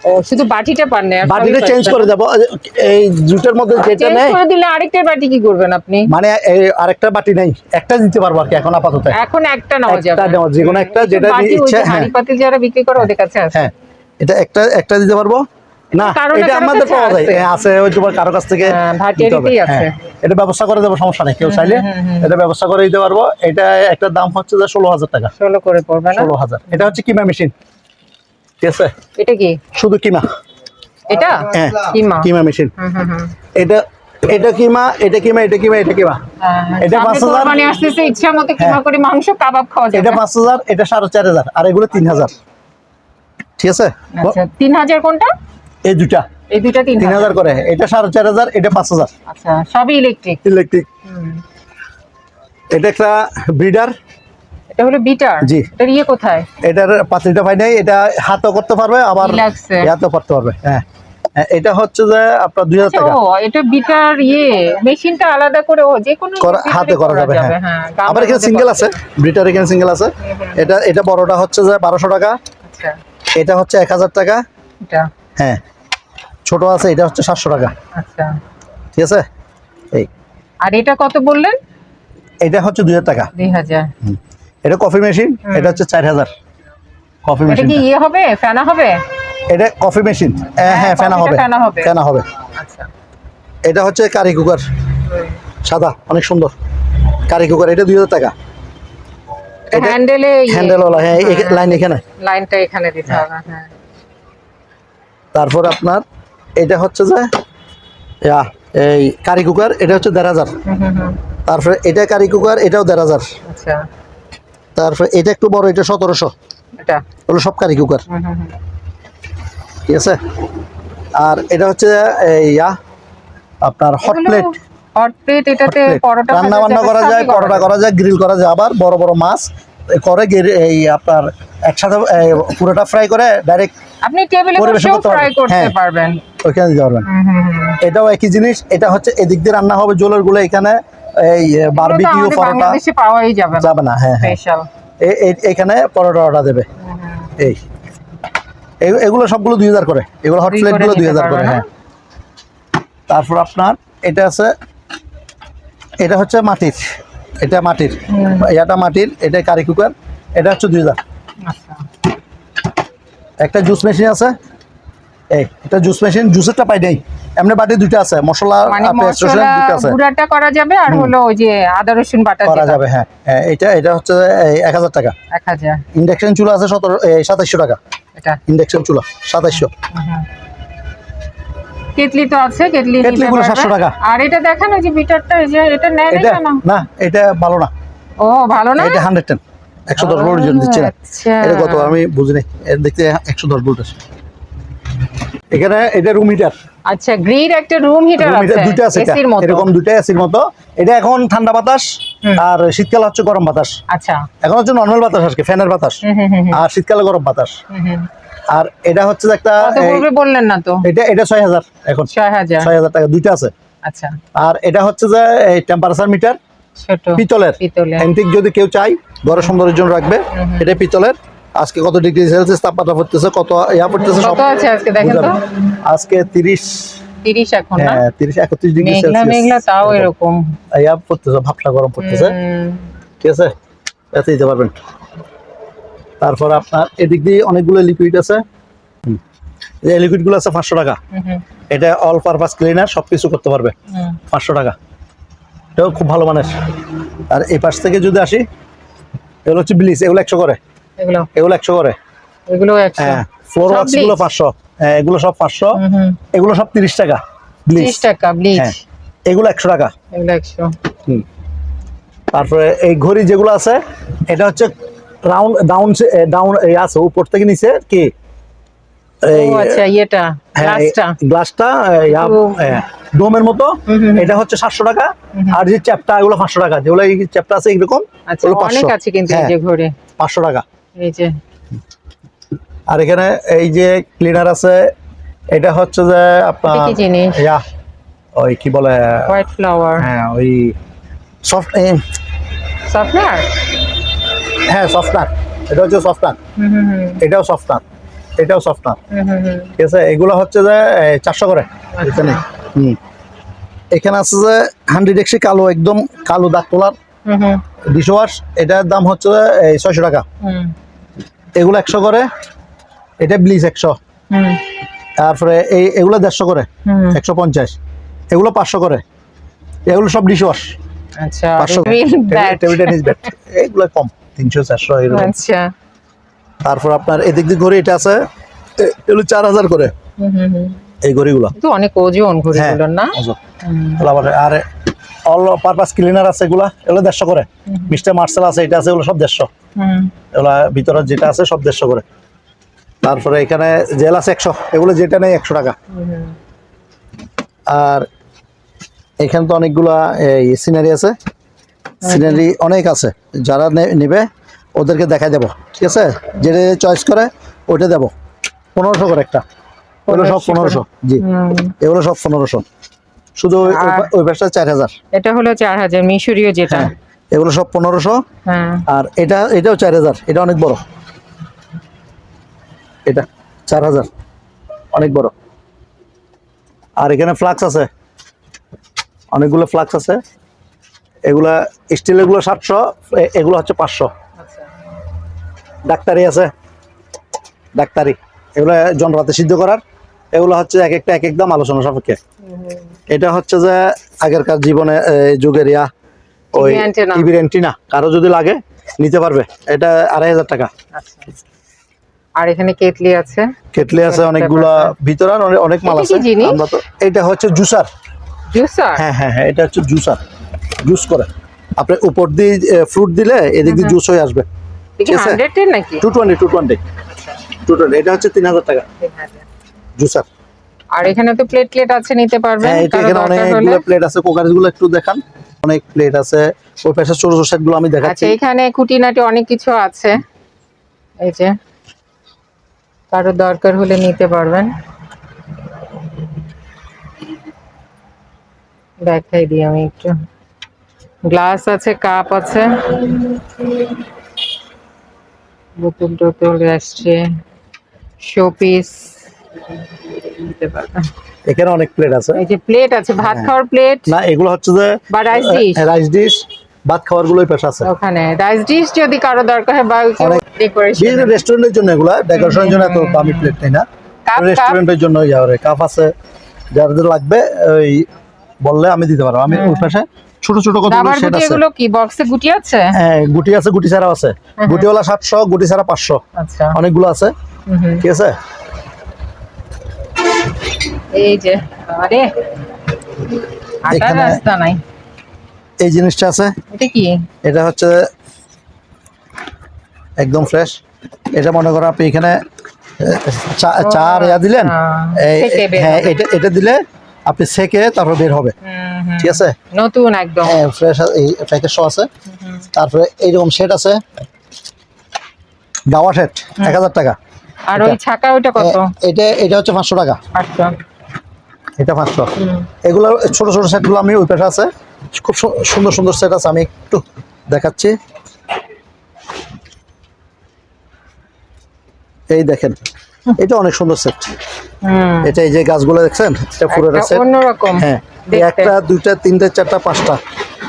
Speaker 3: ও শুধু বাটিটা পান না
Speaker 2: বাটিটা চেঞ্জ করে দেবো। এই জুটের মধ্যে যেটা নেই
Speaker 3: করে দিলে আরেকটার বাটি কি করবেন আপনি?
Speaker 2: মানে এই আরেকটা বাটি নেই। একটা দিতে পারব আর কি এখন আপাতত।
Speaker 3: এখন একটা
Speaker 2: যেকোনো একটা যেটা ইচ্ছা, হ্যাঁ।
Speaker 3: হাঁড়ি পাতিল যারা বিক্রি করে ওদের কাছে আছে।
Speaker 2: হ্যাঁ। এটা একটা একটা দিতে পারব। না এটা আমাদের পাওয়া যায়।
Speaker 3: আছে।
Speaker 2: হ্যাঁ, ওই তোমার কারও কাছ থেকে
Speaker 3: হ্যাঁ,
Speaker 2: দিতে
Speaker 3: ভাটিয়ারিতেই
Speaker 2: হবে।
Speaker 3: আছে।
Speaker 2: হ্যাঁ, এটা ব্যবস্থা করে দেবো সমস্যা নেই। কেউ চাইলে এটা ব্যবস্থা করে দিতে পারব। এটা একটা দাম হচ্ছে যে ষোলো হাজার টাকা।
Speaker 3: ষোলো করে পড়বে
Speaker 2: ষোলো হাজার। এটা হচ্ছে কিমা মেশিন। ঠিক আছে?
Speaker 3: এটা কি?
Speaker 2: শুধু কিমা।
Speaker 3: এটা?
Speaker 2: হ্যাঁ
Speaker 3: কিমা।
Speaker 2: মেশিন। এটা এটা কিমা এটা কিমা এটা কিমা এটা কিমা। এটা পাঁচ হাজার।
Speaker 3: কোরবানি আসতেছে ইচ্ছা মতো কিমা
Speaker 2: হ্যাঁ।
Speaker 3: করে মাংস কাবাব খাওয়া
Speaker 2: এটা পাঁচ হাজার এটা সাড়ে চার হাজার আর এগুলো তিন হাজার। ঠিক আছে?
Speaker 3: আচ্ছা তিন হাজার কোনটা?
Speaker 2: এই দুটা
Speaker 3: এই দুইটা তিন হাজার।
Speaker 2: করে। এটা সাড়ে চার হাজার এটা পাঁচ হাজার।
Speaker 3: আচ্ছা সবই ইলেকট্রিক
Speaker 2: ইলেকট্রিক এটা একটা ব্রিডার
Speaker 3: এটা হলো বিটার
Speaker 2: জি।
Speaker 3: এটার ইয়ে কোথায়?
Speaker 2: এটার পাত্রিটা পাই নাই এটা হাতও করতে পারবে আবার হাতও করতে পারবে হ্যাঁ। হ্যাঁ, এটা হচ্ছে যে আপনার দুই হাজার
Speaker 3: আচ্ছা,
Speaker 2: টাকা।
Speaker 3: ও এটা বিটার ইয়ে। মেশিনটা আলাদা করে ও যে কোনো
Speaker 2: হাতে করা যাবে হ্যাঁ।
Speaker 3: গামলার
Speaker 2: আবার এখানে সিঙ্গেল আছে ব্রিটার এখানে সিঙ্গেল আছে। এটা এটা বড়টা হচ্ছে যে বারোশো টাকা।
Speaker 3: আচ্ছা।
Speaker 2: এটা হচ্ছে এক হাজার টাকা।
Speaker 3: এটা।
Speaker 2: হ্যাঁ। ছোট আছে এটা হচ্ছে সাতশো টাকা।
Speaker 3: আচ্ছা।
Speaker 2: ঠিক আছে? এই।
Speaker 3: আর এটা কত বললেন?
Speaker 2: এটা হচ্ছে দুই হাজার টাকা।
Speaker 3: দুই হাজার।
Speaker 2: এটা কফি মেশিন এটা হচ্ছে চার হাজার। কফি
Speaker 3: এটা
Speaker 2: মেশিন
Speaker 3: কি ইয়ে হবে? ফেনা হবে?
Speaker 2: এটা কফি মেশিন। হ্যাঁ ফেনা হবে।
Speaker 3: ফেনা হবে।
Speaker 2: ফেনা হবে।
Speaker 3: আচ্ছা।
Speaker 2: এটা হচ্ছে কারি কুকার। সাদা অনেক সুন্দর। কারি কুকার এটা দুই হাজার টাকা।
Speaker 3: হ্যান্ডেলে
Speaker 2: হ্যান্ডেলওয়ালা হ্যাঁ এই লাইন এখানে।
Speaker 3: লাইনটা এখানে দিতে হবে হ্যাঁ।
Speaker 2: তারপর আপনার এটা হচ্ছে যে এই কারি কুকার এটা হচ্ছে দেড় হাজার। তারপরে এটা কারি কুকার এটাও দেড় হাজার।
Speaker 3: আচ্ছা।
Speaker 2: তারপরে এটা একটু বড় এটা সতেরোশো। হলো সব কারি কুকার। ঠিক আছে? আর এটা হচ্ছে এই ইয়া আপনার হট প্লেট
Speaker 3: হট প্লেট এটাতে পরোটা
Speaker 2: রান্না বান্না করা যায় পরোটা করা যায় গ্রিল করা যায় আবার বড় বড় মাছ। করে এই আপনার একসাথে পুরোটা ফ্রাই করে ডাইরেক্ট
Speaker 3: আপনি টেবিলে
Speaker 2: পরিবেশন
Speaker 3: বসেও ফ্রাই করতে
Speaker 2: হ্যাঁ।
Speaker 3: পারবেন।
Speaker 2: ওইখানে দিতে পারবেন। এটাও একই জিনিস এটা হচ্ছে এদিক দিয়ে রান্না হবে জলেরগুলো এখানে এই বারবিকিউ পরোটা
Speaker 3: বাংলাদেশে পাওয়াই যাবে না।
Speaker 2: যাবে না হ্যাঁ হ্যাঁ।
Speaker 3: স্পেশাল
Speaker 2: এ- এখানে পরোটা অর্ডার দেবে। এই এগুলো সবগুলো দুই হাজার করে। এগুলো হট
Speaker 3: Free
Speaker 2: প্লেটগুলো দুই হাজার করে হ্যাঁ। তারপর আপনার এটা আছে এটা হচ্ছে মাটির। এটা মাটির। এটা মাটির এটা কারি কুকার এটা হচ্ছে দুই হাজার।
Speaker 3: আচ্ছা।
Speaker 2: একটা জুস মেশিন আছে। এই এটা জুস মেশিন জুসেরটা পাই নেই। এমনি বাটি দুইটা আছে মশলা
Speaker 3: মানে
Speaker 2: দুইটা আছে।
Speaker 3: গুঁড়াটা করা যাবে আর হলো ওই যে আদা রসুন বাটা
Speaker 2: করা যাবে হ্যাঁ। হ্যাঁ, এটা এটা হচ্ছে এক হাজার টাকা।
Speaker 3: এক হাজার।
Speaker 2: ইন্ডাকশন চুলা আছে সতেরো সাতাইশশো টাকা।
Speaker 3: এটা।
Speaker 2: ইন্ডাকশন চুলা সাতাইশশো।
Speaker 3: কেটলি তো আছে কেটলি নিতে
Speaker 2: কেটলিগুলো 700 টাকা।
Speaker 3: আর এটা দেখেন ওই যে বিটারটা এই যে এটা নেয় না কেন?
Speaker 2: না এটা ভালো না।
Speaker 3: ও ভালো না?
Speaker 2: এটা হান্ড্রেড টেন একশো দশ ভোল্টের জন্য দিচ্ছে না।
Speaker 3: আচ্ছা।
Speaker 2: এটা কত? আমি বুঝিনি। এর দেখতে একশো দশ ভোল্ট আছে। এখানে এটা রুম হিটার
Speaker 3: আচ্ছা গ্রিড একটা রুম হিটার আছে
Speaker 2: দুইটা আছে এটা। এরকম দুইটা এসির মতো। এটা এখন ঠান্ডা বাতাস আর শীতকালে হচ্ছে গরম বাতাস।
Speaker 3: আচ্ছা।
Speaker 2: এখন হচ্ছে নর্মাল বাতাস আজকে ফ্যানের বাতাস। আর শীতকালে গরম বাতাস। আর এটা হচ্ছে একটা
Speaker 3: বললেন না তো?
Speaker 2: এটা এটা ছয় হাজার এখন।
Speaker 3: ছয় হাজার।
Speaker 2: ছয় হাজার টাকা দুইটা আছে।
Speaker 3: আচ্ছা।
Speaker 2: আর এটা হচ্ছে যে এই টেম্পারেচার মিটার পিতলের। অ্যান্টিক যদি কেউ চাই ঘরের সৌন্দর্যের জন্য রাখবে। এটা পিতলের। আজকে কত ডিগ্রি সেলসিয়াস তাপমাত্রা পড়তেছে কত ইয়া পড়তেছে সব
Speaker 3: কত আছে আজকে দেখেন তো?
Speaker 2: আজকে তিরিশ
Speaker 3: তিরিশ এখন না?
Speaker 2: হ্যাঁ তিরিশ একত্রিশ ডিগ্রি
Speaker 3: মেঘলা
Speaker 2: সেলসিয়াস।
Speaker 3: মেঘলা তাও এরকম।
Speaker 2: ইয়া পড়তেছে ভাবটা গরম পড়তেছে। ঠিক আছে? এতে দিতে পারবেন। তারপর আপনার এদিক দিয়ে অনেকগুলো লিকুইড আছে। হুম। এই লিকুইডগুলো আছে পাঁচশো টাকা। এটা অল পারপাস ক্লিনার সব কিছু করতে পারবে। পাঁচশো টাকা। এটাও খুব ভালো মানের। আর এই পাশ থেকে যদি আসি এগুলো হচ্ছে ব্লিচ এগুলো একশো করে।
Speaker 3: এগুলো?
Speaker 2: এগুলো একশো করে।
Speaker 3: এগুলো
Speaker 2: হ্যাঁ ফ্লোর
Speaker 3: ওয়াক্সগুলো
Speaker 2: পাঁচশো। হ্যাঁ এগুলো সব পাঁচশো। এগুলো সব তিরিশ টাকা ব্লিচ
Speaker 3: টাকা ব্লিচ
Speaker 2: হ্যাঁ এগুলো একশো টাকা।
Speaker 3: এগুলো একশো।
Speaker 2: তারপরে এই ঘড়ি যেগুলো আছে এটা হচ্ছে রাউন্ড ডাউন ডাউন এই আছে উপর থেকে নিচে কি?
Speaker 3: আচ্ছা
Speaker 2: হ্যাঁ
Speaker 3: গ্লাসটা
Speaker 2: গ্লাসটা ডোমের মতো। এটা হচ্ছে সাতশো টাকা। আর যে চ্যাপটা এগুলো পাঁচশো টাকা। যেগুলো এই চ্যাপটা আছে এরকম
Speaker 3: আচ্ছা অনেক আছে কিন্তু এই
Speaker 2: হ্যাঁ।
Speaker 3: যে ঘরে।
Speaker 2: পাঁচশো টাকা।
Speaker 3: এই যে।
Speaker 2: আর এখানে এই যে ক্লিনার আছে এটা হচ্ছে যে আপনার
Speaker 3: কি জিনিস?
Speaker 2: ওই কি বলে?
Speaker 3: হোয়াইট ফ্লাওয়ার
Speaker 2: হ্যাঁ ওই সফট
Speaker 3: সফটওয়্যার
Speaker 2: হ্যাঁ সফটনার এটা হচ্ছে সফটনার
Speaker 3: হুম হুম হুম।
Speaker 2: এটাও সফটনার এটাও সফটনার ঠিক আছে? এগুলো হচ্ছে যে চারশো করে। এখানে। হুম। এখানে আছে যে হান্ড্রেড একশি কালো একদম কালো দাগ তোলার ডিশ ওয়াশ এটার দাম হচ্ছে ছয়শো টাকা। এগুলো একশো করে। এটা ব্লিচ একশো। তারপরে এই এগুলো দেড়শো করে।
Speaker 3: হুম।
Speaker 2: একশো পঞ্চাশ। এগুলো পাঁচশো করে। এগুলো সব ডিশ ওয়াশ
Speaker 3: আচ্ছা।
Speaker 2: পাঁচশো। টেবিল টেনিস ব্যাট এগুলো কম। তিনশো চারশো এরকম।
Speaker 3: আচ্ছা।
Speaker 2: তারপর আপনার এদিক দিয়ে ঘড়ি এটা আছে এগুলো চার হাজার করে। এই ঘড়িগুলো।
Speaker 3: তো অনেক ওজন না। হুম।
Speaker 2: এগুলো আবার আর অল পারপাস ক্লিনার আছে এগুলা এগুলো দেড়শো করে। মিস্টার মার্সেল আছে এটা আছে এগুলো সব দেড়শো। এগুলা ভিতরে যেটা আছে সব দেড়শো করে। তারপরে এখানে জেল আছে একশো এগুলো যেটা নেই একশো টাকা। আর এখানে তো অনেকগুলা এই সিনারি আছে। সিনারি অনেক আছে। যারা নেবে ওদেরকে দেখাই দেবো। ঠিক আছে? যেটা চয়েস করে ওইটা দেবো। পনেরোশো করে একটা। সব পনেরোশো জি। এগুলো সব পনেরোশো। শুধু ওই- পাশটা চার হাজার।
Speaker 3: এটা হলো চার হাজার মিশরীয় যেটা।
Speaker 2: হ্যাঁ। এগুলো সব পনেরোশো।
Speaker 3: হ্যাঁ।
Speaker 2: আর এটা এটাও চার হাজার। এটা অনেক বড়। এটা চার হাজার। অনেক বড়। আর এখানে ফ্লাক্স আছে। অনেকগুলো ফ্লাক্স আছে। এগুলা স্টিলেরগুলো সাতশো এগুলো হচ্ছে পাঁচশো। ডাক্তারি আছে। ডাক্তারি। এগুলো যন্ত্রপাতি সিদ্ধ করার। এগুলো হচ্ছে এক একটা এক এক দাম আলোচনা সাপেক্ষে। এটা হচ্ছে যে আগেরকার জীবনে যুগের ইয়া ওই টিভির অ্যান্টিনা কারও যদি লাগে নিতে পারবে। এটা আড়াই হাজার টাকা।
Speaker 3: আচ্ছা। আর এখানে কেটলি আছে।
Speaker 2: কেটলি আছে অনেকগুলা ভিতরে অনেক- মাল আছে। আমরা তো এটা হচ্ছে জুসার।
Speaker 3: জুসার?
Speaker 2: হ্যাঁ হ্যাঁ হ্যাঁ এটা হচ্ছে জুসার। জুস করে। আপনি উপর দিয়ে ফ্রুট দিলে এদিক দিয়ে জুস হয়ে আসবে। ঠিক আছে। Two twenty two twenty two twenty এটা হচ্ছে তিন হাজার টাকা। জুসার
Speaker 3: আর এখানে তো প্লেট প্লেট আছে নিতে পারবেন।
Speaker 2: হ্যাঁ এখানে অনেকগুলো প্লেট আছে কুকারিজগুলো একটু দেখান। অনেক প্লেট আছে। ওই পাশে ছোট ছোট সেটগুলো আমি
Speaker 3: আচ্ছা
Speaker 2: দেখাচ্ছি
Speaker 3: এখানে খুঁটিনাটি অনেক কিছু আছে। এই যে কারও দরকার হলে নিতে পারবেন। দেখাই দিই আমি একটু। গ্লাস আছে কাপ আছে। বোতল টোতল আসছে। শোপিস।
Speaker 2: এখানে অনেক প্লেট আছে।
Speaker 3: এই যে প্লেট আছে ভাত
Speaker 2: হ্যাঁ।
Speaker 3: খাওয়ার প্লেট
Speaker 2: না এগুলো হচ্ছে যে
Speaker 3: বা rice dish?
Speaker 2: রাইস ডিশ ভাত খাওয়ার গুলোই পাশে আছে।
Speaker 3: ওখানে। রাইস ডিশ যদি কারও দরকার হয় বা ডেকোরেশন
Speaker 2: রেস্টুরেন্টের জন্য এগুলা ডেকোরেশনের জন্য এত দামি প্লেট নেই না। রেস্টুরেন্টের জন্য যাওয়ার কাপ আছে। যাদের লাগবে ওই বললে আমি দিতে পারব। আমি ওই পাশে ছোট ছোট কতগুলো আছে?
Speaker 3: এগুলো কি? বক্সে গুটি আছে?
Speaker 2: হ্যাঁ গুটি আছে গুটি ছাড়াও আছে। গুটিওয়ালা সাতশো গুটি ছাড়া পাঁচশো।
Speaker 3: আচ্ছা।
Speaker 2: অনেকগুলো আছে। ঠিক আছে?
Speaker 3: এই যে আরে। আটার রাস্তা নাই।
Speaker 2: এই জিনিসটা আছে।
Speaker 3: এটা কি?
Speaker 2: এটা হচ্ছে একদম ফ্রেশ এটা মনে করো আপনি এখানে চা চা ইয়া দিলেন।
Speaker 3: আচ্ছা,
Speaker 2: হ্যাঁ এটা এটা দিলে আপনি সেকে তারপর বের হবে। ঠিক আছে?
Speaker 3: নতুন একদম।
Speaker 2: হ্যাঁ ফ্রেশ এই প্যাকেট শো আছে। তারপরে এইরকম সেট আছে। গাওয়া সেট এক হাজার টাকা।
Speaker 3: আর ওই ছাকা ওইটা কত?
Speaker 2: এটা এটা হচ্ছে পাঁচশো টাকা। এটা পাঁচশো। এগুলো ছোট ছোট সেটগুলো আমি ওই পাশে আছে। খুব সুন্দর সুন্দর সেট আছে আমি একটু দেখাচ্ছি। এই দেখেন। এটা অনেক সুন্দর সেট এটা এই যে গাছগুলো দেখছেন এটা পুরোটা
Speaker 3: একটা
Speaker 2: সেট
Speaker 3: অন্যরকম
Speaker 2: হ্যাঁ একটা দুইটা তিনটা চারটা পাঁচটা।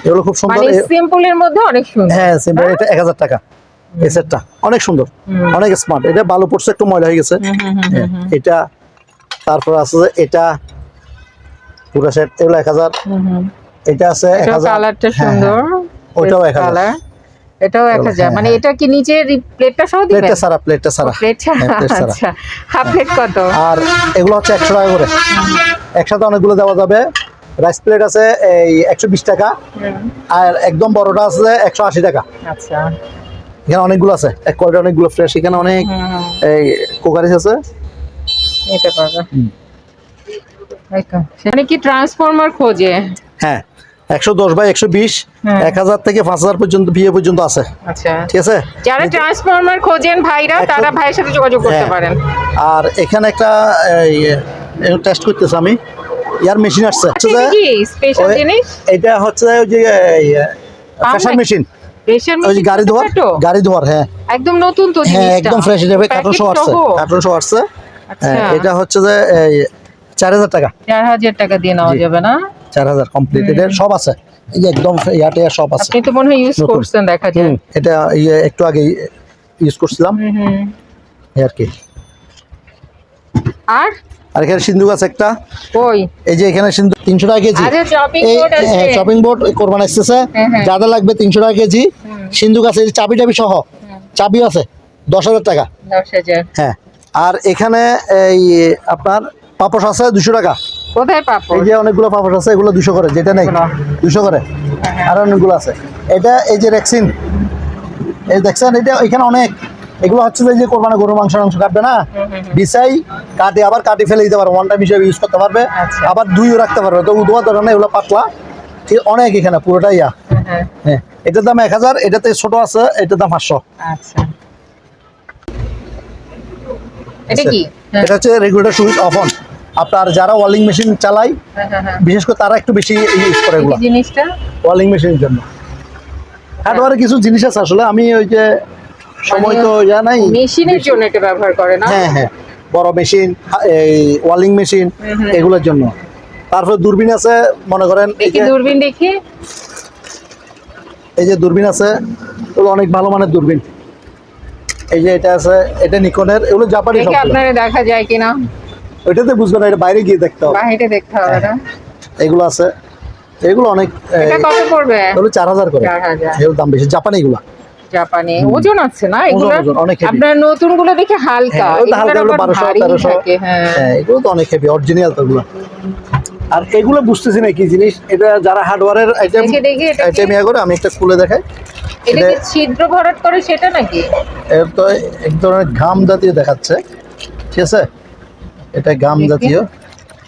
Speaker 2: এগুলো খুব সুন্দর।
Speaker 3: মানে সিম্পলের মধ্যে অনেক সুন্দর।
Speaker 2: হ্যাঁ সিম্পল এটা এক হাজার টাকা এই সেটটা অনেক সুন্দর। অনেক স্মার্ট এটা ভালো পড়ছে একটু ময়লা হয়ে গেছে। হ্যাঁ, এটা তারপর আছে যে এটা পুরো সেট এগুলো এক হাজার।
Speaker 3: হুম, হুম।
Speaker 2: এটা আছে এক
Speaker 3: এটাও
Speaker 2: হাজার।
Speaker 3: কালারটা
Speaker 2: হ্যাঁ,
Speaker 3: সুন্দর।
Speaker 2: হাজার।
Speaker 3: কালার এটাও একটা হাজার
Speaker 2: হ্যাঁ,
Speaker 3: মানে
Speaker 2: হ্যাঁ।
Speaker 3: এটা কি নিচের প্লেটটা সহ দিবেন?
Speaker 2: প্লেটটা সারা প্লেটটা সারা।
Speaker 3: প্লেট। আচ্ছা। হাফ প্লেট কত?
Speaker 2: আর এগুলো হচ্ছে একশো টাকা করে। একসাথে অনেকগুলো দেওয়া যাবে। রাইস প্লেট আছে এই একশো বিশ টাকা। আর একদম বড়টা আছে একশো আশি টাকা।
Speaker 3: আচ্ছা।
Speaker 2: এখানে অনেকগুলো আছে। এক কোয়ালিটি অনেকগুলো ফ্রেশ এখানে অনেক এই কোকারিস আছে।
Speaker 3: পারবে
Speaker 2: হুম।
Speaker 3: এই তো। কি ট্রান্সফরমার খোঁজে?
Speaker 2: হ্যাঁ। একশো দশ বাই একশো বিশ
Speaker 3: হ্যাঁ।
Speaker 2: এক হাজার থেকে পাঁচ হাজার পর্যন্ত বিয়ে পর্যন্ত আছে।
Speaker 3: আচ্ছা।
Speaker 2: ঠিক আছে?
Speaker 3: যারা ট্রান্সফরমার খোঁজেন ভাইরা তারা ভাইয়ের সাথে যোগাযোগ করতে
Speaker 2: হ্যাঁ।
Speaker 3: পারেন।
Speaker 2: আর এখানে একটা টেস্ট করতেছে আমি। ইয়ার মেশিন আসছে।
Speaker 3: এটা
Speaker 2: হচ্ছে ওই যে প্রেশার মেশিন ওই যে গাড়ি ধোয়ার গাড়ি ধোয়ার হ্যাঁ।
Speaker 3: একদম নতুন তো
Speaker 2: হ্যাঁ একদম ফ্রেশ এটা কার্টুন শো আসছে
Speaker 3: সহ?
Speaker 2: শো আসছে।
Speaker 3: আচ্ছা।
Speaker 2: হ্যাঁ, এটা হচ্ছে যে চার হাজার টাকা।
Speaker 3: চার হাজার টাকা দিয়ে নেওয়া যাবে না?
Speaker 2: চার হাজার কমপ্লিট এটা সব আছে। এই যে একদম ইয়াতে সব আছে।
Speaker 3: আপনি তো মনে হয় ইউজ করছেন দেখা যায়
Speaker 2: এটা ইয়ে একটু আগে ইউজ করছিলাম। এই আর কি।
Speaker 3: আর?
Speaker 2: আর এখানে সিন্ধুক আছে একটা।
Speaker 3: ওই
Speaker 2: এই যে এখানে সিন্ধু তিনশো টাকা কেজি।
Speaker 3: শপিং
Speaker 2: এই
Speaker 3: আছে।
Speaker 2: শপিং বোর্ড কোরবান আসতেছে
Speaker 3: হ্যাঁ, হ্যাঁ।
Speaker 2: যাদের লাগবে তিনশো টাকা কেজি। সিন্ধুক আছে চাবি টাবি সহ। চাবিও আছে দশ হাজার টাকা। হ্যাঁ। আর এখানে এই আপনার পাপস আছে দুশো টাকা।
Speaker 3: কোথায় পাপড়?
Speaker 2: এই যে অনেকগুলো পাপস আছে এগুলো দুশো করে যেটা নেই
Speaker 3: এগুলো?
Speaker 2: দুশো করে। আর অনেকগুলো আছে। এটা এই যে রেক্সিন এই দেখছেন এটা এখানে অনেক। এগুলো হচ্ছে যে কোরবানি গরু মাংস মাংস কাটবে না? বিছাই কাটে আবার কাটি ফেলে দিতে পারবে। ওয়ান টাইম হিসেবে ইউজ করতে পারবে।
Speaker 3: আচ্ছা।
Speaker 2: আবার দুইও রাখতে পারবে। তো উদোয়া ধরে না এগুলো পাতলা। ঠিক অনেক এখানে পুরোটাই ইয়া।
Speaker 3: হ্যাঁ।
Speaker 2: হ্যাঁ এটার দাম এক হাজার এটাতে ছোট আছে এটার দাম পাঁচশো।
Speaker 3: আচ্ছা। এটা কি? হ্যাঁ,
Speaker 2: এটা হচ্ছে রেগুলেটর সুইচ অফ অন আপনার যারা ওয়ালিং মেশিন চালায়
Speaker 3: হ্যাঁ।
Speaker 2: বিশেষ করে তারা একটু বেশি ইউজ করে এগুলো।
Speaker 3: জিনিসটা?
Speaker 2: ওয়ালিং মেশিনের জন্য। হার্ডওয়ারে কিছু জিনিস আছে আসলে আমি ওই যে সময় তো ইয়া নাই।
Speaker 3: মেশিনের জন্য এটা ব্যবহার করে না?
Speaker 2: হ্যাঁ হ্যাঁ। বড় মেশিন এই ওয়ালিং মেশিন এগুলোর জন্য। তারপর দূরবীন আছে মনে করেন এই যে
Speaker 3: দূরবীন দেখি।
Speaker 2: এই যে দূরবীন আছে এগুলো অনেক ভালো মানের দূরবীন। এই যে এটা আছে এটা নিকনের এগুলো জাপানি সবগুলো।
Speaker 3: আপনারা দেখা যায় কিনা।
Speaker 2: ওইটাতে বুঝবে না এটা বাইরে গিয়ে দেখতে হবে।
Speaker 3: বাহিরে দেখতে হবে না।
Speaker 2: এগুলো আছে। এগুলো অনেক
Speaker 3: এটা কত পড়বে?
Speaker 2: এগুলো চার হাজার করে।
Speaker 3: 4,000
Speaker 2: এগুলো দাম বেশি। জাপানি এগুলো।
Speaker 3: জাপানি। ওজন আছে না এগুলো। আপনার নতুনগুলো দেখে হালকা।
Speaker 2: হ্যাঁ, হালকা এগুলো 1200, 1300
Speaker 3: হ্যাঁ।
Speaker 2: হ্যাঁ এগুলো তো অনেক হেভি অরিজিনাল তো এগুলো। আর এগুলো বুঝতেছি না কি জিনিস। এটা যারা হার্ডওয়্যারের আইটেম? আইটেম ইয়া করে আমি একটা খুলে দেখাই।
Speaker 3: এটা কি ছিদ্র ভরাট করে সেটা নাকি?
Speaker 2: এর তো এক ধরনের ঘাম জাতীয় দেখাচ্ছে। ঠিক আছে? এটা গাম জাতীয়।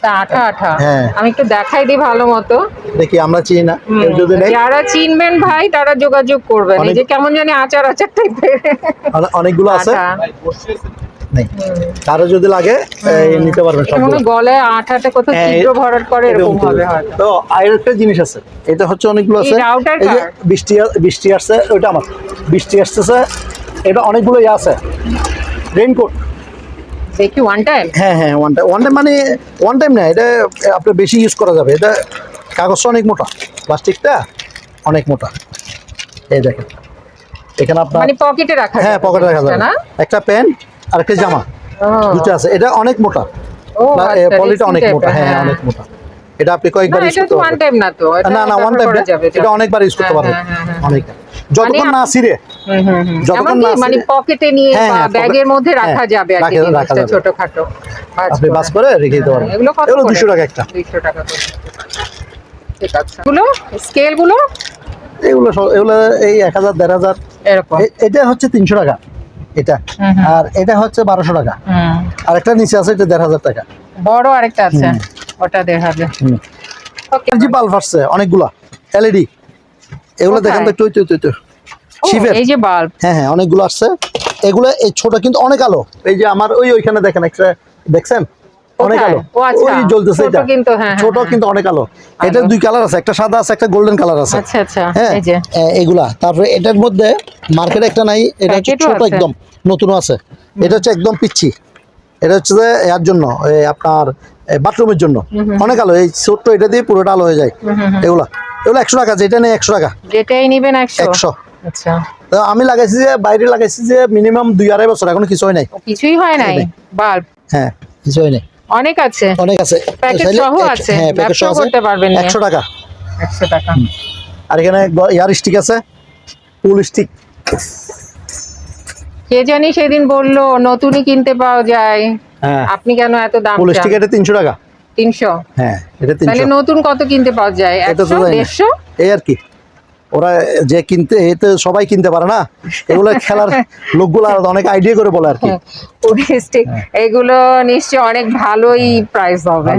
Speaker 3: তা আঠা আঠা।
Speaker 2: হ্যাঁ।
Speaker 3: আমি একটু দেখাই দিই ভালো মতো।
Speaker 2: দেখি আমরা চিনি না। যদি নেই
Speaker 3: যারা চিনবেন ভাই তারা যোগাযোগ করবেন। এই যে কেমন জানি আচার আচার টাইপের
Speaker 2: অনেকগুলো আছে। কারও যদি লাগে নিতে পারবেন
Speaker 3: আঠাটা কোথাও
Speaker 2: হ্যাঁ,
Speaker 3: ছিদ্র ভরাট করে এরকম
Speaker 2: এরকম
Speaker 3: হবে হয়তো
Speaker 2: তো আরেকটা জিনিস আছে। এটা হচ্ছে অনেকগুলো আছে। এই যে বৃষ্টি বৃষ্টি আসছে ওইটা আমার। বৃষ্টি আসতেছে এটা অনেকগুলো ইয়ে আছে। রেইনকোট
Speaker 3: দেখি ওয়ান টাইম
Speaker 2: হ্যাঁ হ্যাঁ ওয়ান টাইম ওয়ান টাইম মানে ওয়ান টাইম না এটা আপনার বেশি ইউজ করা যাবে। এটা কাগজটা অনেক মোটা প্লাস্টিকটা অনেক মোটা। এই দেখেন। এখানে আপনার
Speaker 3: মানে পকেটে রাখা
Speaker 2: হ্যাঁ পকেটে রাখা যাবে। একটা প্যান্ট আর একটা জামা দুটো আছে। এটা অনেক মোটা।
Speaker 3: ও আচ্ছা,
Speaker 2: পলিটা অনেক মোটা। হ্যাঁ অনেক মোটা। এটা আপনি কয়েকবার ইউজ করতে পারবেন।
Speaker 3: না
Speaker 2: না ওয়ান টাইম এটা অনেকবার ইউজ করতে
Speaker 3: হ্যাঁ,
Speaker 2: পারবেন।
Speaker 3: হ্যাঁ, হ্যাঁ, হ্যাঁ।
Speaker 2: অনেক যতক্ষণ
Speaker 3: মানে
Speaker 2: না ছিঁড়ে। যতক্ষণ না
Speaker 3: মানে পকেটে নিয়ে
Speaker 2: হ্যাঁ,
Speaker 3: বা ব্যাগের মধ্যে রাখা
Speaker 2: হ্যাঁ,
Speaker 3: যাবে আর কি। ছোটখাটো।
Speaker 2: আপনি বাস করে। রেখে দিতে পারবেন
Speaker 3: এগুলো কত
Speaker 2: এগুলো
Speaker 3: করে?
Speaker 2: দুশো টাকা একটা।
Speaker 3: 200 টাকা করে। ঠিক আছে। গুলো স্কেলগুলো
Speaker 2: এগুলো এগুলো এই এক হাজার দেড় হাজার।
Speaker 3: এরকম।
Speaker 2: এটা হচ্ছে তিনশো টাকা এটা। আর এটা হচ্ছে বারোশো টাকা।
Speaker 3: হুম।
Speaker 2: আর একটা নিচে আছে এটা দেড় হাজার টাকা।
Speaker 3: বড় আরেকটা আছে। ওটা দেড় হাজার।
Speaker 2: জি বাল্ব আসছে অনেকগুলা। এলইডি এগুলো? দেখেন তো একটু একটু
Speaker 3: ও,
Speaker 2: শিবের।
Speaker 3: এই যে বাল্ব।
Speaker 2: হ্যাঁ হ্যাঁ অনেকগুলো আসছে। এগুলো এই ছোট কিন্তু অনেক আলো। এই যে আমার ওই ওইখানে দেখেন একটা দেখছেন? অনেক আলো।
Speaker 3: আচ্ছা,
Speaker 2: ওই জ্বলতেছে এটা।
Speaker 3: হ্যাঁ,
Speaker 2: ছোট
Speaker 3: হ্যাঁ,
Speaker 2: কিন্তু অনেক আলো। এটা দুই কালার আছে একটা সাদা আছে একটা গোল্ডেন কালার আছে।
Speaker 3: আচ্ছা আচ্ছা
Speaker 2: হ্যাঁ
Speaker 3: এই যে।
Speaker 2: এগুলা। তারপরে এটার মধ্যে মার্কেটে একটা নাই এটা হচ্ছে ছোট একদম নতুনও আছে। এটা হচ্ছে একদম পিচ্ছি। এটা হচ্ছে যে এর জন্য আপনার বাথরুমের জন্য। অনেক আলো এই ছোট্ট এটা দিয়ে পুরোটা আলো হয়ে যায়। এগুলা। এগুলো একশো টাকা যেটা নেই একশো টাকা।
Speaker 3: যেটাই নিবেন একশো। আচ্ছা।
Speaker 2: আমি লাগাইছি যে বাইরে লাগাইছি যে মিনিমাম দুই আড়াই বছর এখন কিছুই নাই।
Speaker 3: কিছুই হয় নাই? বাল্ব?
Speaker 2: হ্যাঁ কিছুই নেই।
Speaker 3: অনেক আছে।
Speaker 2: অনেক আছে।
Speaker 3: প্যাকেট সহ আছে,
Speaker 2: হ্যাঁ প্যাকেট সহ
Speaker 3: করতে পারবেন নিয়ে।
Speaker 2: একশো টাকা।
Speaker 3: একশো টাকা।
Speaker 2: আর এখানে ইয়ার স্টিক আছে। পুল স্টিক
Speaker 3: কে জানি সেদিন বলল নতুনই কিনতে পাওয়া যায়।
Speaker 2: হ্যাঁ।
Speaker 3: আপনি কেন এত দাম
Speaker 2: পুল স্টিক এটা তিনশো টাকা।
Speaker 3: তিনশো।
Speaker 2: হ্যাঁ এটা তিনশো।
Speaker 3: নতুন কত কিনতে পাওয়া যায়? একশো দেড়শো?
Speaker 2: এই আর কি। ওরা যে কিনতে এতে সবাই কিনতে পারে না। এগুলো খেলার লোকগুলো অনেক আইডিয়া করে বলে আর কি।
Speaker 3: টুরিস্টিক
Speaker 2: হ্যাঁ।
Speaker 3: এগুলো নিশ্চয়ই অনেক ভালোই প্রাইস হবে।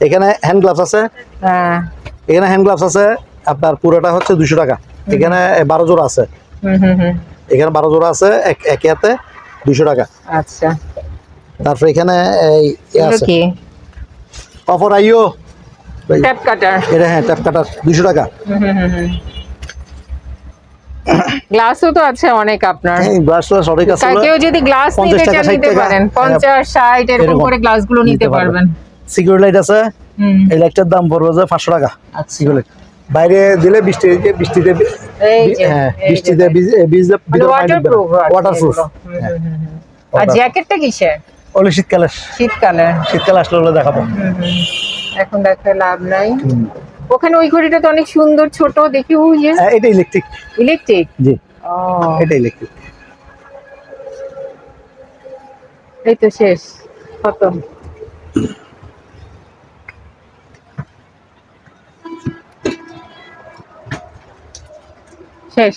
Speaker 2: এখানে হ্যান্ড গ্লাভস আছে।
Speaker 3: হ্যাঁ।
Speaker 2: এখানে হ্যান্ড গ্লাভস আছে। আপনার পুরোটা হচ্ছে দুশো টাকা। এখানে বারো জোড়া আছে। এখানে বারো জোড়া আছে এক একে হাতে দুশো টাকা।
Speaker 3: আচ্ছা।
Speaker 2: তারপর এখানে এই আছে। অফার আইও?
Speaker 3: ট্যাপ কাটার
Speaker 2: এটা হ্যাঁ ট্যাপ কাটার দুশো টাকা।
Speaker 3: গ্লাসও তো আছে অনেক আপনার।
Speaker 2: হ্যাঁ গ্লাস গ্লাস অনেক আছে।
Speaker 3: কেউ যদি গ্লাস নিতে চান নিতে পারেন।
Speaker 2: হ্যাঁ,
Speaker 3: পঞ্চাশ ষাট এরকম
Speaker 2: এরকম
Speaker 3: করে গ্লাসগুলো নিতে পারবেন।
Speaker 2: সিকিউরিটি লাইট আছে? এই লাইটটার দাম পড়বে যে পাঁচশো টাকা।
Speaker 3: আচ্ছা।
Speaker 2: সিকিউরিটি বাইরে দিলে বৃষ্টি বৃষ্টিতে
Speaker 3: এই যে,
Speaker 2: হ্যাঁ
Speaker 3: এই যে।
Speaker 2: বৃষ্টিতে ভিজলে
Speaker 3: ওয়াটারপ্রুফ
Speaker 2: ওয়াটারপ্রুফ
Speaker 3: আর জ্যাকেটটা কিসের?
Speaker 2: ওলে শীতকালে
Speaker 3: শীতকালে।
Speaker 2: শীতকালে আসলে ওগুলো দেখাবো।
Speaker 3: এখন দেখে লাভ নাই। ওখানে ওই ঘড়িটা তো অনেক সুন্দর ছোট দেখি ওই যে।
Speaker 2: হ্যাঁ, এটা ইলেকট্রিক
Speaker 3: ইলেকট্রিক
Speaker 2: জি।
Speaker 3: ও।
Speaker 2: এটা ইলেকট্রিক
Speaker 3: এই তো শেষ কত শেষ।